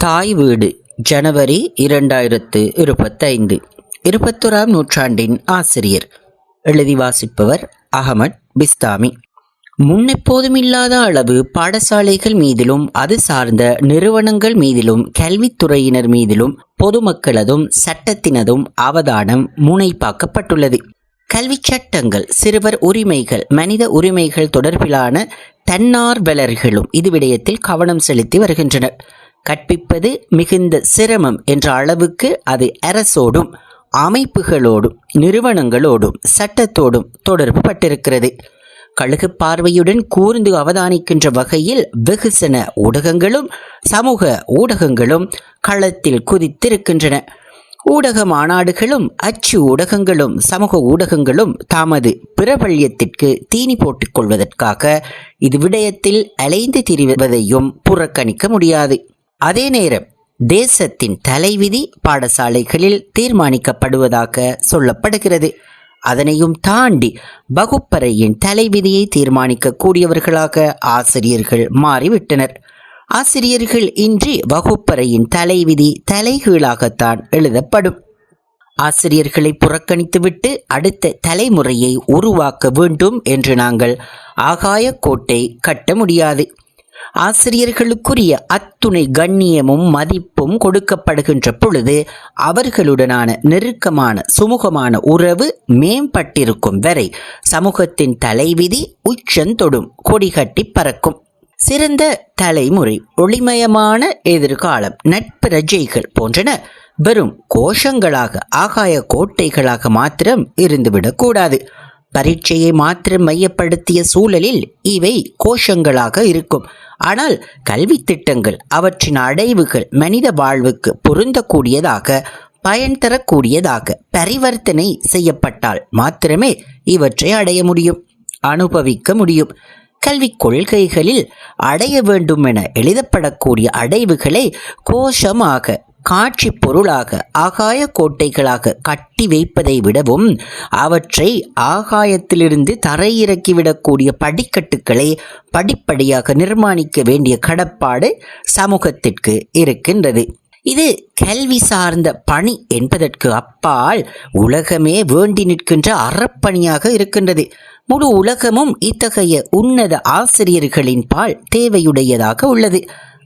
தாய் வீடு ஜனவரி இரண்டாயிரத்து இருபத்தைந்து. இருபத்தொராம் நூற்றாண்டின் ஆசிரியர். எழுதி வாசிப்பவர் அகமட் பிஸ்தாமி. முன்னெப்போதும் இல்லாத அளவு பாடசாலைகள் மீதிலும் அது சார்ந்த நிறுவனங்கள் மீதிலும் கல்வித்துறையினர் மீதிலும் பொதுமக்களதும் சட்டத்தினதும் அவதானம் முனைப்பாக்கப்பட்டுள்ளது. கல்வி சட்டங்கள் சிறுவர் உரிமைகள் மனித உரிமைகள் தொடர்பிலான தன்னார்வலர்களும் இது விடயத்தில் கவனம் செலுத்தி வருகின்றனர். கற்பிப்பது மிகுந்த சிரமம் என்ற அளவுக்கு அது அரசோடும் அமைப்புகளோடும் நிறுவனங்களோடும் சட்டத்தோடும் தொடர்பு பட்டிருக்கிறது. கழுகு பார்வையுடன் கூர்ந்து அவதானிக்கின்ற வகையில் வெகுசன ஊடகங்களும் சமூக ஊடகங்களும் களத்தில் குதித்திருக்கின்றன. ஊடக மாநாடுகளும் அச்சு ஊடகங்களும் சமூக ஊடகங்களும் தமது பிரபல்யத்திற்கு தீனி போட்டுக் கொள்வதற்காக இது விடயத்தில் அலைந்து திரிவதையும் புறக்கணிக்க முடியாது. அதே நேரம் தேசத்தின் தலைவிதி பாடசாலைகளில் தீர்மானிக்கப்படுவதாக சொல்லப்படுகிறது. அதனையும் தாண்டி வகுப்பறையின் தலைவிதியை தீர்மானிக்கக்கூடியவர்களாக ஆசிரியர்கள் மாறிவிட்டனர். ஆசிரியர்கள் இன்றி வகுப்பறையின் தலைவிதி தலைகீழாகத்தான் எழுதப்படும். ஆசிரியர்களை புறக்கணித்துவிட்டு அடுத்த தலைமுறையை உருவாக்க வேண்டும் என்று நாங்கள் ஆகாய கோட்டை கட்ட முடியாது. ஆசிரியர்களுக்குரிய அத்துணை கண்ணியமும் மதிப்பும் கொடுக்கப்படுகின்ற பொழுது அவர்களுடனான நெருக்கமான சுமூகமான உறவு மேம்பட்டிருக்கும் வரை சமூகத்தின் தலைவிதி உச்சந்தொடும் கொடிகட்டி பறக்கும். சிறந்த தலைமுறை ஒளிமயமான எதிர்காலம் நட்பிரஜைகள் போன்றன. வெறும் கோஷங்களாக ஆகாய கோட்டைகளாக மாத்திரம் இருந்துவிடக்கூடாது பரீட்சையை மாத்திரம் மையப்படுத்திய சூழலில் இவை கோஷங்களாக இருக்கும். ஆனால் கல்வி திட்டங்கள் அவற்றின் அடைவுகள் மனித வாழ்வுக்கு பொருந்தக்கூடியதாக பயன் தரக்கூடியதாக பரிவர்த்தனை செய்யப்பட்டால் மாத்திரமே இவற்றை அடைய முடியும் அனுபவிக்க முடியும். கல்விக் கொள்கைகளில் அடைய வேண்டும் என எழுதப்படக்கூடிய அடைவுகளை கோஷமாக காட்சி பொருளாக ஆகாய கோட்டைகளாக கட்டி வைப்பதை விடவும் அவற்றை ஆகாயத்திலிருந்து தரையிறக்கிவிடக்கூடிய படிக்கட்டுகளை படிப்படியாக நிர்மாணிக்க வேண்டிய கடப்பாடு சமூகத்திற்கு இருக்கின்றது. இது கல்வி சார்ந்த பணி என்பதற்கு அப்பால் உலகமே வேண்டி நிற்கின்ற அறப்பணியாக இருக்கின்றது. முழு உலகமும் இத்தகைய உன்னத ஆசிரியர்களின் பால் தேவையுடையதாக உள்ளது.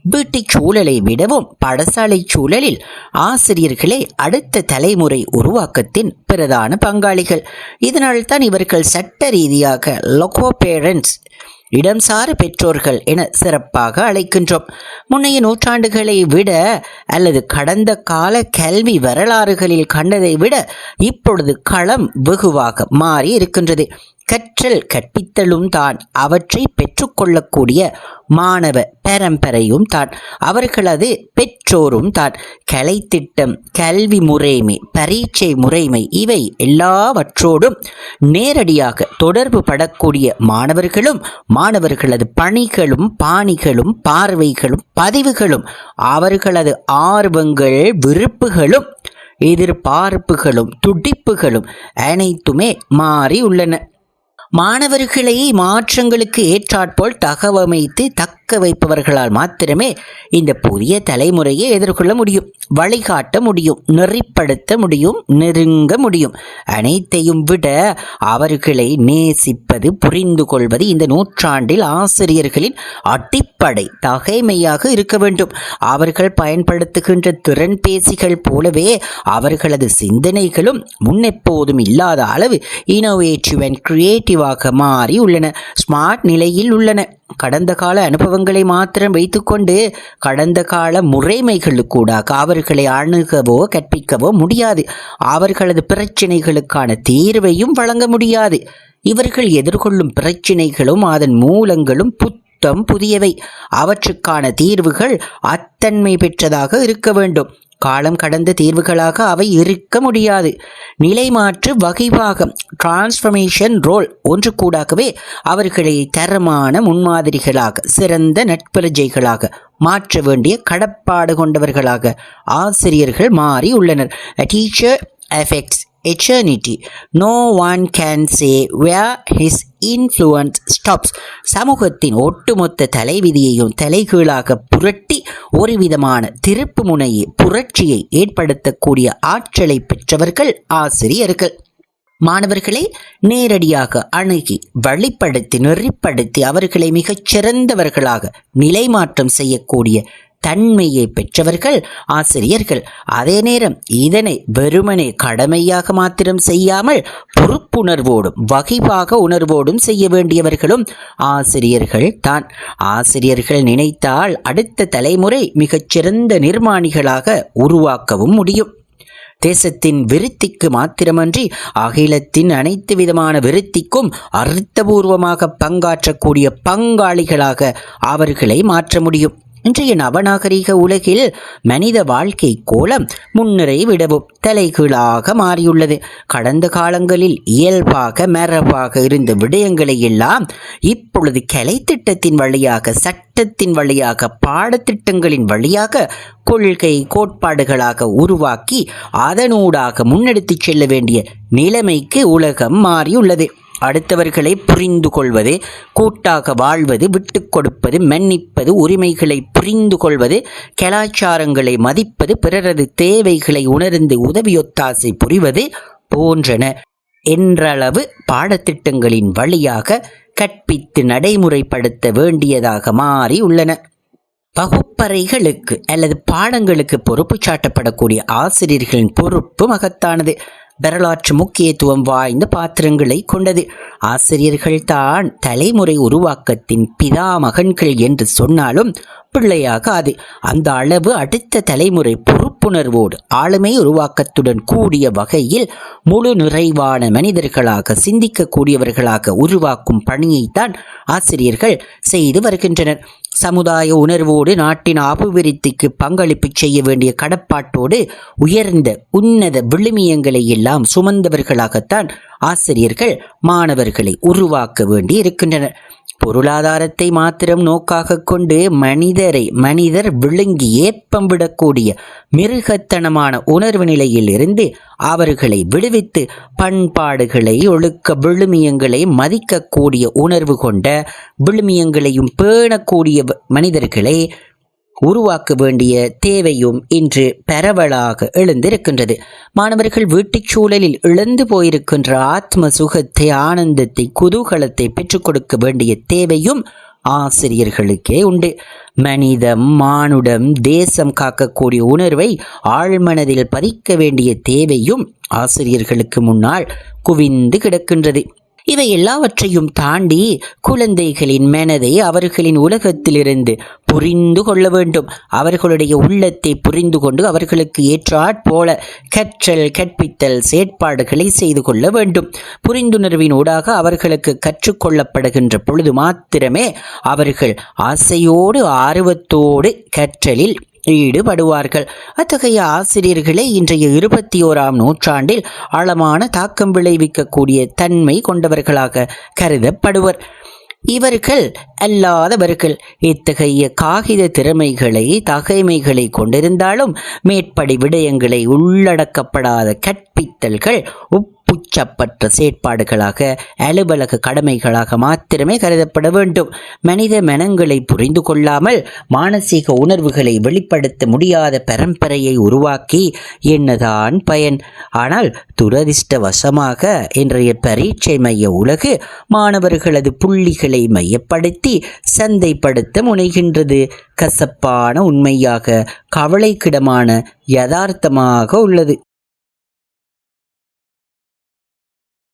வீட்டுச் சூழலை விடவும் பாடசாலை சூழலில் ஆசிரியர்களே அடுத்த தலைமுறை உருவாக்கத்தின் பிரதான பங்காளிகள். இதனால்தான் இவர்கள் சட்ட ரீதியாக லொகோ பேரண்ட்ஸ் இடம்சார பெற்றோர்கள் என சிறப்பாக அழைக்கின்றோம். முன்னைய நூற்றாண்டுகளை விட அல்லது கடந்த கால கல்வி வரலாறுகளில் கண்டதை விட இப்பொழுது களம் வெகுவாக மாறி இருக்கின்றது கற்றல் கற்பித்தலும் தான். அவற்றை பெற்றுக்கொள்ளக்கூடிய மாணவ பரம்பரையும் தான். அவர்களது பெற்றோரும் தான். கலைத்திட்டம் கல்வி முறைமை பரீட்சை முறைமை இவை எல்லாவற்றோடும் நேரடியாக தொடர்பு படக்கூடிய மாணவர்களும் மாணவர்களது பணிகளும் பாணிகளும் பார்வைகளும் பதிவுகளும் அவர்களது ஆர்வங்கள் விருப்புகளும் எதிர்பார்ப்புகளும் துடிப்புகளும் அனைத்துமே மாறி உள்ளன. மாணவர்களை மாற்றங்களுக்கு ஏற்றாற்போல் தகவமைத்து தக்க வைப்பவர்களால் மாத்திரமே இந்த புதிய தலைமுறையை எதிர்கொள்ள முடியும். வழிகாட்ட முடியும் நெறிப்படுத்த முடியும் நெருங்க முடியும். அனைத்தையும் விட அவர்களை நேசிப்பது புரிந்து கொள்வது இந்த நூற்றாண்டில் ஆசிரியர்களின் அடிப்படை தகைமையாக இருக்க வேண்டும். அவர்கள் பயன்படுத்துகின்ற திறன் பேசிகள் போலவே அவர்களது சிந்தனைகளும் முன்னெப்போதும் இல்லாத அளவு இனோவேட்டிவ் அண்ட் கிரியேட்டிவ் கிரியேட்டிவாக மாறி உள்ளன. ஸ்மார்ட் நிலையில் உள்ளன. கடந்த கால அனுபவங்களை மாத்திரம் வைத்துக்கொண்டு கடந்த கால முறைமைகளுக்கூடாக அவர்களை அணுகவோ கற்பிக்கவோ முடியாது. அவர்களது பிரச்சினைகளுக்கான தீர்வையும் வழங்க முடியாது. இவர்கள் எதிர்கொள்ளும் பிரச்சினைகளும் அதன் மூலங்களும் புத்தம் புதியவை. அவற்றுக்கான தீர்வுகள் அத்தன்மை பெற்றதாக இருக்க வேண்டும். காலம் கடந்த தீர்வுகளாக அவை இருக்க முடியாது. நிலைமாற்று வகைவாகம் டிரான்ஸ்ஃபர்மேஷன் ரோல் ஒன்று கூடாகவே அவர்களை தரமான முன்மாதிரிகளாக சிறந்த நட்பரிஜைகளாக மாற்ற வேண்டிய கடப்பாடு கொண்டவர்களாக ஆசிரியர்கள் மாறி உள்ளனர். Teacher effects eternity. No one can say where his influence stops. சமூகத்தின் ஒட்டுமொத்த தலைவிதியையும் தலைகீழாக புரட்டி ஒரு விதமான திருப்பு முனையை புரட்சியை ஏற்படுத்தக்கூடிய ஆற்றலை பெற்றவர்கள் ஆசிரியர்கள் மாணவர்களை நேரடியாக அணுகி வழிப்படுத்தி நெறிப்படுத்தி அவர்களை மிகச் சிறந்தவர்களாக நிலைமாற்றம் செய்யக்கூடிய தன்மையை பெற்றவர்கள் ஆசிரியர்கள். அதே நேரம் இதனை வெறுமனே கடமையாக மாத்திரம் செய்யாமல் பொறுப்புணர்வோடும் வகைவாக உணர்வோடும் செய்ய வேண்டியவர்களும் ஆசிரியர்கள் தான். ஆசிரியர்கள் நினைத்தால் அடுத்த தலைமுறை மிகச்சிறந்த நிர்மாணிகளாக உருவாக்கவும் முடியும். தேசத்தின் விருத்திக்கு மாத்திரமன்றி அகிலத்தின் அனைத்து விதமான விருத்திக்கும் அர்த்தபூர்வமாக பங்காற்றக்கூடிய பங்காளிகளாக அவர்களை மாற்ற முடியும். இன்றைய நவநாகரிக உலகில் மனித வாழ்க்கை கோலம் முன்னரை விடவும் தலைகீழாக மாறியுள்ளது. கடந்த காலங்களில் இயல்பாக மரபாக இருந்த விடயங்களை எல்லாம் இப்பொழுது கலை திட்டத்தின் வழியாக சட்டத்தின் வழியாக பாடத்திட்டங்களின் வழியாக கொள்கை கோட்பாடுகளாக உருவாக்கி அதனூடாக முன்னெடுத்துச் செல்ல வேண்டிய நிலைமைக்கு உலகம் மாறியுள்ளது. அடுத்தவர்களை புரிந்து கொள்வது கூட்டாக வாழ்வது விட்டு கொடுப்பது மன்னிப்பது உரிமைகளை புரிந்து கொள்வது கலாச்சாரங்களை மதிப்பது பிறரது தேவைகளை உணர்ந்து உதவியொத்தாசை புரிவது போன்றன. என்றளவு பாடத்திட்டங்களின் வழியாக கற்பித்து நடைமுறைப்படுத்த வேண்டியதாக மாறி உள்ளன. வகுப்பறைகளுக்கு அல்லது பாடங்களுக்கு பொறுப்பு சாட்டப்படக்கூடிய ஆசிரியர்களின் பொறுப்பு மகத்தானது. வரலாற்று முக்கியத்துவம் வாய்ந்த பாத்திரங்களை கொண்டது. ஆசிரியர்கள் தான் தலைமுறை உருவாக்கத்தின் பிதா மகன்கள் என்று சொன்னாலும் பிள்ளையாகாது. அந்த அளவு அடுத்த தலைமுறை பொறுப்புணர்வோடு ஆளுமை உருவாக்கத்துடன் கூடிய வகையில் முழு நிறைவான மனிதர்களாக சிந்திக்கக்கூடியவர்களாக உருவாக்கும் பணியைத்தான் ஆசிரியர்கள் செய்து வருகின்றனர். சமுதாய உணர்வோடு நாட்டின் அபிவிருத்திக்கு பங்களிப்பு செய்ய வேண்டிய கடப்பாட்டோடு உயர்ந்த உன்னத விழுமியங்களை எல்லாம் சுமந்தவர்களாகத்தான் ஆசிரியர்கள் மாணவர்களை உருவாக்க வேண்டி இருக்கின்றனர் பொருளாதாரத்தை மாத்திரம் நோக்காக கொண்டு மனிதரை மனிதர் விழுங்கி ஏப்பம் விடக்கூடிய மிருகத்தனமான உணர்வு நிலையில் இருந்து அவர்களை விடுவித்து பண்பாடுகளை ஒழுக்க விழுமியங்களை மதிக்கக்கூடிய உணர்வு கொண்ட விழுமியங்களையும் பேணக்கூடிய மனிதர்களை உருவாக்க வேண்டிய தேவையும் இன்று பரவலாக எழுந்திருக்கின்றது. மாணவர்கள் வீட்டுச் சூழலில் இழந்து போயிருக்கின்ற ஆத்ம சுகத்தை ஆனந்தத்தை குதூகலத்தை பெற்றுக் கொடுக்க வேண்டிய தேவையும் ஆசிரியர்களுக்கே உண்டு. மனிதம் மானுடம் தேசம் காக்கக்கூடிய உணர்வை ஆழ்மனதில் பதிக்க வேண்டிய தேவையும் ஆசிரியர்களுக்கு முன்னால் குவிந்து கிடக்கின்றது. இவை எல்லாவற்றையும் தாண்டி குழந்தைகளின் மனதை அவர்களின் உலகத்திலிருந்து புரிந்து கொள்ள வேண்டும். அவர்களுடைய உள்ளத்தை புரிந்து கொண்டு அவர்களுக்கு ஏற்றாற்போல கற்றல் கற்பித்தல் செயற்பாடுகளை செய்து கொள்ள வேண்டும். புரிந்துணர்வின் ஊடாக அவர்களுக்கு கற்றுக்கொள்ளப்படுகின்ற பொழுது மாத்திரமே அவர்கள் ஆசையோடு ஆர்வத்தோடு கற்றலில் ஈடுபடுவார்கள். அத்தகைய ஆசிரியர்களே இன்றைய இருபத்தி ஓராம் நூற்றாண்டில் ஆழமான தாக்கம் விளைவிக்கக்கூடிய தன்மை கொண்டவர்களாக கருதப்படுவர். இவர்கள் அல்லாதவர்கள். இத்தகைய காகித திறமைகளை தகைமைகளை கொண்டிருந்தாலும் மேற்படி விடயங்களை உள்ளடக்கப்படாத கற்பித்தல்கள் உப் புச்சப்பற்ற செயற்பாடுகளாக அலுவலக கடமைகளாக மாத்திரமே கருதப்பட வேண்டும். மனித மனங்களை புரிந்து கொள்ளாமல் மானசீக உணர்வுகளை வெளிப்படுத்த முடியாத பரம்பரையை உருவாக்கி என்னதான் பயன். ஆனால் துரதிர்ஷ்டவசமாக இன்றைய பரீட்சை மைய உலகு மாணவர்களது புள்ளிகளை மையப்படுத்தி சந்தைப்படுத்த முனைகின்றது. கசப்பான உண்மையாக கவலைக்கிடமான யதார்த்தமாக உள்ளது.